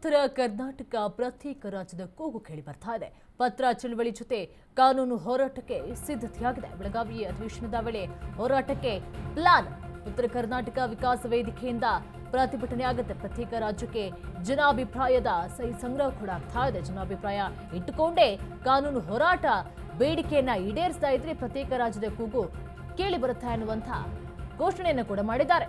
ಉತ್ತರ ಕರ್ನಾಟಕ ಪ್ರತ್ಯೇಕ ರಾಜ್ಯದ ಕೂಗು ಕೇಳಿ ಬರ್ತಾ ಇದೆ. ಪತ್ರ ಚಳವಳಿ ಜೊತೆ ಕಾನೂನು ಹೋರಾಟಕ್ಕೆ ಸಿದ್ಧತೆಯಾಗಿದೆ. ಬೆಳಗಾವಿ ಅಧಿವೇಶನದ ವೇಳೆ ಹೋರಾಟಕ್ಕೆ ಪ್ಲಾನ್. ಉತ್ತರ ಕರ್ನಾಟಕ ವಿಕಾಸ ವೇದಿಕೆಯಿಂದ ಪ್ರತಿಭಟನೆ ಆಗುತ್ತೆ ಪ್ರತ್ಯೇಕ ರಾಜ್ಯಕ್ಕೆ ಜನಾಭಿಪ್ರಾಯದ ಸಹಿ ಸಂಗ್ರಹ ಕೂಡ ಆಗ್ತಾ ಇದೆ. ಜನಾಭಿಪ್ರಾಯ ಇಟ್ಟುಕೊಂಡೇ ಕಾನೂನು ಹೋರಾಟ ಬೇಡಿಕೆಯನ್ನ ಈಡೇರಿಸ್ತಾ ಇದ್ರೆ ಪ್ರತ್ಯೇಕ ರಾಜ್ಯದ ಕೂಗು ಕೇಳಿ ಬರುತ್ತಾ ಎನ್ನುವಂತ ಘೋಷಣೆಯನ್ನು ಕೂಡ ಮಾಡಿದ್ದಾರೆ.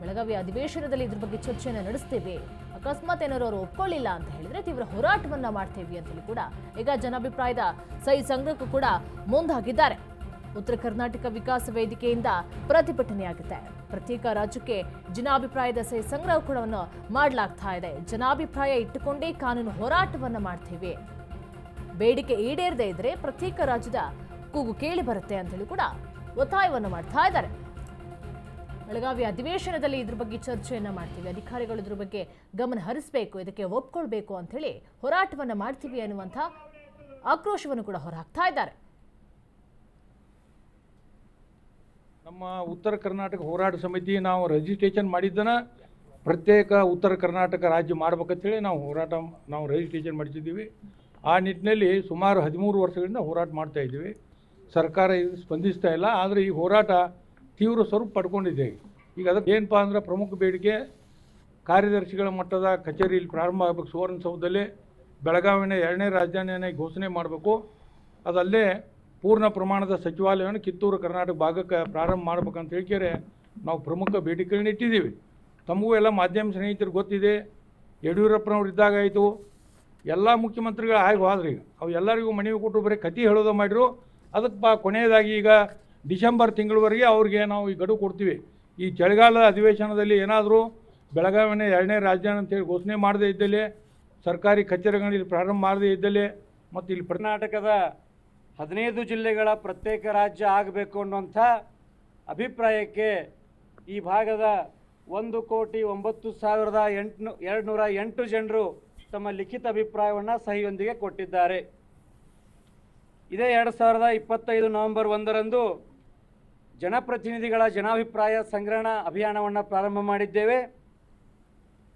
ಬೆಳಗಾವಿ ಅಧಿವೇಶನದಲ್ಲಿ ಇದ್ರ ಬಗ್ಗೆ ಚರ್ಚೆಯನ್ನು ನಡೆಸ್ತೇವೆ. ಅಕಸ್ಮಾತ್ ಏನಾದ್ರು ಅವರು ಒಪ್ಕೊಳ್ಳಿಲ್ಲ ಅಂತ ಹೇಳಿದ್ರೆ ತೀವ್ರ ಹೋರಾಟವನ್ನ ಮಾಡ್ತೇವೆ ಅಂತೇಳಿ ಕೂಡ ಈಗ ಜನಾಭಿಪ್ರಾಯದ ಸಹಿ ಸಂಗ್ರಹಕ್ಕೂ ಕೂಡ ಮುಂದಾಗಿದ್ದಾರೆ. ಉತ್ತರ ಕರ್ನಾಟಕ ವಿಕಾಸ ವೇದಿಕೆಯಿಂದ ಪ್ರತಿಭಟನೆಯಾಗುತ್ತೆ. ಪ್ರತ್ಯೇಕ ರಾಜ್ಯಕ್ಕೆ ಜನಾಭಿಪ್ರಾಯದ ಸಹಿ ಸಂಗ್ರಹ ಕೂಡ ಮಾಡಲಾಗ್ತಾ ಇದೆ. ಜನಾಭಿಪ್ರಾಯ ಇಟ್ಟುಕೊಂಡೇ ಕಾನೂನು ಹೋರಾಟವನ್ನ ಮಾಡ್ತೀವಿ. ಬೇಡಿಕೆ ಈಡೇರದೇ ಇದ್ರೆ ಪ್ರತ್ಯೇಕ ರಾಜ್ಯದ ಕೂಗು ಕೇಳಿ ಬರುತ್ತೆ ಅಂತೇಳಿ ಕೂಡ ಒತ್ತಾಯವನ್ನು ಮಾಡ್ತಾ ಇದ್ದಾರೆ. ಬೆಳಗಾವಿ ಅಧಿವೇಶನದಲ್ಲಿ ಇದ್ರ ಬಗ್ಗೆ ಚರ್ಚೆಯನ್ನು ಮಾಡ್ತೀವಿ. ಅಧಿಕಾರಿಗಳು ಇದ್ರ ಬಗ್ಗೆ ಗಮನ ಹರಿಸಬೇಕು, ಇದಕ್ಕೆ ಒಪ್ಕೊಳ್ಬೇಕು ಅಂತ ಹೇಳಿ ಹೋರಾಟವನ್ನ ಮಾಡ್ತೀವಿ ಅನ್ನುವಂಥ ಆಕ್ರೋಶವನ್ನು ಕೂಡ ಹೊರಹಾಕ್ತಾ ಇದ್ದಾರೆ. ನಮ್ಮ ಉತ್ತರ ಕರ್ನಾಟಕ ಹೋರಾಟ ಸಮಿತಿ ನಾವು ರಿಜಿಸ್ಟ್ರೇಷನ್ ಮಾಡಿದ್ದನ ಪ್ರತ್ಯೇಕ ಉತ್ತರ ಕರ್ನಾಟಕ ರಾಜ್ಯ ಮಾಡ್ಬೇಕಂತೇಳಿ ನಾವು ಹೋರಾಟ ನಾವು ರಿಜಿಸ್ಟ್ರೇಷನ್ ಮಾಡಿಸಿದ್ದೀವಿ. ಆ ನಿಟ್ಟಿನಲ್ಲಿ ಸುಮಾರು ಹದಿಮೂರು ವರ್ಷಗಳಿಂದ ಹೋರಾಟ ಮಾಡ್ತಾ ಇದ್ದೀವಿ. ಸರ್ಕಾರ ಸ್ಪಂದಿಸ್ತಾ ಇಲ್ಲ, ಆದರೆ ಈ ಹೋರಾಟ ತೀವ್ರ ಸ್ವರೂಪ ಪಡ್ಕೊಂಡಿದೆ. ಈಗ ಅದಕ್ಕೆ ಏನಪ್ಪ ಅಂದ್ರೆ ಪ್ರಮುಖ ಬೇಡಿಕೆ ಕಾರ್ಯದರ್ಶಿಗಳ ಮಟ್ಟದ ಕಚೇರಿಯಲ್ಲಿ ಪ್ರಾರಂಭ ಆಗಬೇಕು. ಸುವರ್ಣಸೌಧದಲ್ಲಿ ಬೆಳಗಾವಿನ ಎರಡನೇ ರಾಜಧಾನಿಯನ್ನು ಘೋಷಣೆ ಮಾಡಬೇಕು. ಅದಲ್ಲೇ ಪೂರ್ಣ ಪ್ರಮಾಣದ ಸಚಿವಾಲಯವನ್ನು ಕಿತ್ತೂರು ಕರ್ನಾಟಕ ಭಾಗಕ್ಕೆ ಪ್ರಾರಂಭ ಮಾಡ್ಬೇಕಂತ ಹೇಳಿಕೆರೆ ನಾವು ಪ್ರಮುಖ ಬೇಡಿಕೆಗಳನ್ನ ಇಟ್ಟಿದ್ದೀವಿ. ತಮಗೂ ಎಲ್ಲ ಮಾಧ್ಯಮ ಸ್ನೇಹಿತರು ಗೊತ್ತಿದೆ. ಯಡಿಯೂರಪ್ಪನವ್ರು ಇದ್ದಾಗ ಆಯಿತು. ಎಲ್ಲ ಮುಖ್ಯಮಂತ್ರಿಗಳು ಆಗಿ ಹೋದ್ರಿ. ಈಗ ಅವು ಎಲ್ಲರಿಗೂ ಮನವಿ ಕೊಟ್ಟು ಬರೀ ಕತಿ ಹೇಳೋದು ಮಾಡಿರು ಅದಕ್ಕೆ ಬಾ ಕೊನೆಯದಾಗಿ ಈಗ ಡಿಸೆಂಬರ್ ತಿಂಗಳವರೆಗೆ ಅವ್ರಿಗೆ ನಾವು ಈ ಗಡುವು ಕೊಡ್ತೀವಿ. ಈ ಚಳಿಗಾಲದ ಅಧಿವೇಶನದಲ್ಲಿ ಏನಾದರೂ ಬೆಳಗಾವಿನ ಎರಡನೇ ರಾಜ್ಯ ಅಂತೇಳಿ ಘೋಷಣೆ ಮಾಡದೇ ಇದ್ದಲ್ಲಿ, ಸರ್ಕಾರಿ ಕಚೇರಿಗಳಲ್ಲಿ ಪ್ರಾರಂಭ ಮಾಡದೇ ಇದ್ದಲ್ಲಿ, ಮತ್ತು ಇಲ್ಲಿ ಕರ್ನಾಟಕದ ಹದಿನೈದು ಜಿಲ್ಲೆಗಳ ಪ್ರತ್ಯೇಕ ರಾಜ್ಯ ಆಗಬೇಕು ಅನ್ನುವಂಥ ಅಭಿಪ್ರಾಯಕ್ಕೆ ಈ ಭಾಗದ ಒಂದು ಕೋಟಿ ಒಂಬತ್ತು ಸಾವಿರದ ಎಂಟುನೂ ಎರಡು ನೂರ ಎಂಟು ಜನರು ತಮ್ಮ ಲಿಖಿತ ಅಭಿಪ್ರಾಯವನ್ನು ಸಹಿಯೊಂದಿಗೆ ಕೊಟ್ಟಿದ್ದಾರೆ. ಇದೇ ಎರಡು ಸಾವಿರದ ಇಪ್ಪತ್ತೈದು ನವೆಂಬರ್ ಒಂದರಂದು ಜನಪ್ರತಿನಿಧಿಗಳ ಜನಾಭಿಪ್ರಾಯ ಸಂಗ್ರಹಣಾ ಅಭಿಯಾನವನ್ನು ಪ್ರಾರಂಭ ಮಾಡಿದ್ದೇವೆ.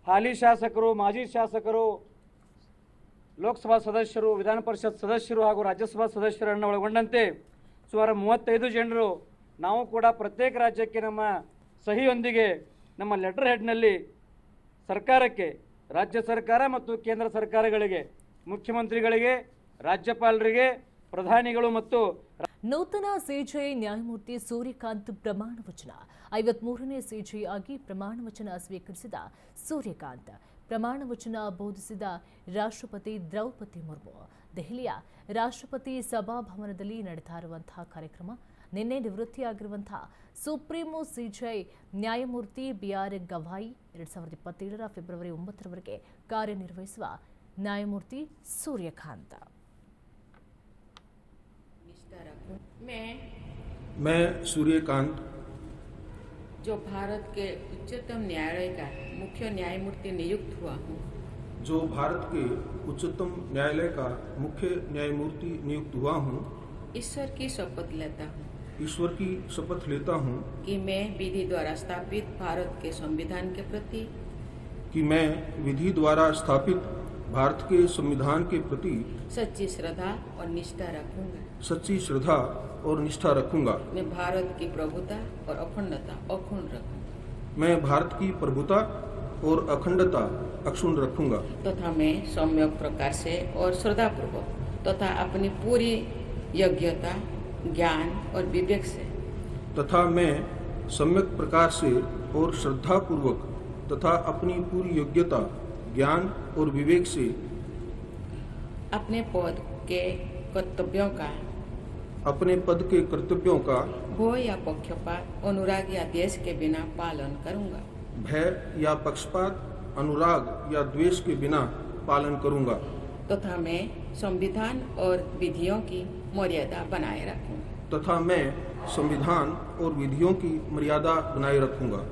ಹಾಲಿ ಶಾಸಕರು, ಮಾಜಿ ಶಾಸಕರು, ಲೋಕಸಭಾ ಸದಸ್ಯರು, ವಿಧಾನ ಪರಿಷತ್ ಸದಸ್ಯರು ಹಾಗೂ ರಾಜ್ಯಸಭಾ ಸದಸ್ಯರನ್ನು ಒಳಗೊಂಡಂತೆ ಸುಮಾರು ಮೂವತ್ತೈದು ಜನರು ನಾವು ಕೂಡ ಪ್ರತ್ಯೇಕ ರಾಜ್ಯಕ್ಕೆ ನಮ್ಮ ಸಹಿಯೊಂದಿಗೆ ನಮ್ಮ ಲೆಟರ್ ಹೆಡ್ನಲ್ಲಿ ಸರ್ಕಾರಕ್ಕೆ, ರಾಜ್ಯ ಸರ್ಕಾರ ಮತ್ತು ಕೇಂದ್ರ ಸರ್ಕಾರಗಳಿಗೆ, ಮುಖ್ಯಮಂತ್ರಿಗಳಿಗೆ, ರಾಜ್ಯಪಾಲರಿಗೆ, ಪ್ರಧಾನಿಗಳು ಮತ್ತು ನೂತನ ಸಿಜೆಐ ನ್ಯಾಯಮೂರ್ತಿ ಸೂರ್ಯಕಾಂತ್ ಪ್ರಮಾಣ ವಚನ. ಐವತ್ಮೂರನೇ ಸಿಜೆಐ ಆಗಿ ಪ್ರಮಾಣ ವಚನ ಸ್ವೀಕರಿಸಿದ ಸೂರ್ಯಕಾಂತ್. ಪ್ರಮಾಣ ವಚನ ಬೋಧಿಸಿದ ರಾಷ್ಟ್ರಪತಿ ದ್ರೌಪದಿ ಮುರ್ಮು. ದೆಹಲಿಯ ರಾಷ್ಟ್ರಪತಿ ಸಭಾಭವನದಲ್ಲಿ ನಡೆತಾ ಇರುವಂತಹ ಕಾರ್ಯಕ್ರಮ, ನಿನ್ನೆ ನಿವೃತ್ತಿಯಾಗಿರುವಂತಹ ಸುಪ್ರೀಮೋ ಸಿಜೆಐ ನ್ಯಾಯಮೂರ್ತಿ ಬಿಆರ್ ಗವಾಯಿ ಎರಡ್ ಸಾವಿರದ ಇಪ್ಪತ್ತೇಳರ ಫೆಬ್ರವರಿ ಒಂಬತ್ತರವರೆಗೆ ಕಾರ್ಯನಿರ್ವಹಿಸುವ ನ್ಯಾಯಮೂರ್ತಿ ಸೂರ್ಯಕಾಂತ್. मैं मैं सूर्यकांत। जो भारत के उच्चतम न्यायालय का मुख्य न्यायमूर्ति नियुक्त हुआ हूँ। जो भारत के उच्चतम न्यायालय का मुख्य न्यायमूर्ति नियुक्त हुआ हूँ। ईश्वर की शपथ लेता हूँ। ईश्वर की शपथ लेता हूँ। कि मैं विधि द्वारा स्थापित भारत के संविधान के प्रति कि मैं विधि द्वारा स्थापित भारत के संविधान के प्रति सच्ची श्रद्धा और निष्ठा रखूँगा। सच्ची श्रद्धा और निष्ठा रखूँगा। मैं भारत की प्रभुता और अखंडता अक्षुण्ण रखूँगा। मैं भारत की प्रभुता और अखंडता अक्षुण रखूँगा। तथा मैं सम्यक प्रकार से और श्रद्धापूर्वक तथा अपनी पूरी योग्यता ज्ञान और विवेक से तथा मैं सम्यक प्रकार से और श्रद्धा पूर्वक तथा अपनी पूरी योग्यता ज्ञान और विवेक से। अपने पद के कर्तव्यों का। अपने पद के कर्तव्यों का भय या पक्षपात अनुराग या देश के बिना पालन करूँगा। भय या पक्षपात अनुराग या द्वेष के बिना पालन करूँगा। तथा तो मैं संविधान और विधियों की मर्यादा बनाए रखूँगा। तथा तो मैं संविधान और विधियों की मर्यादा बनाए रखूँगा।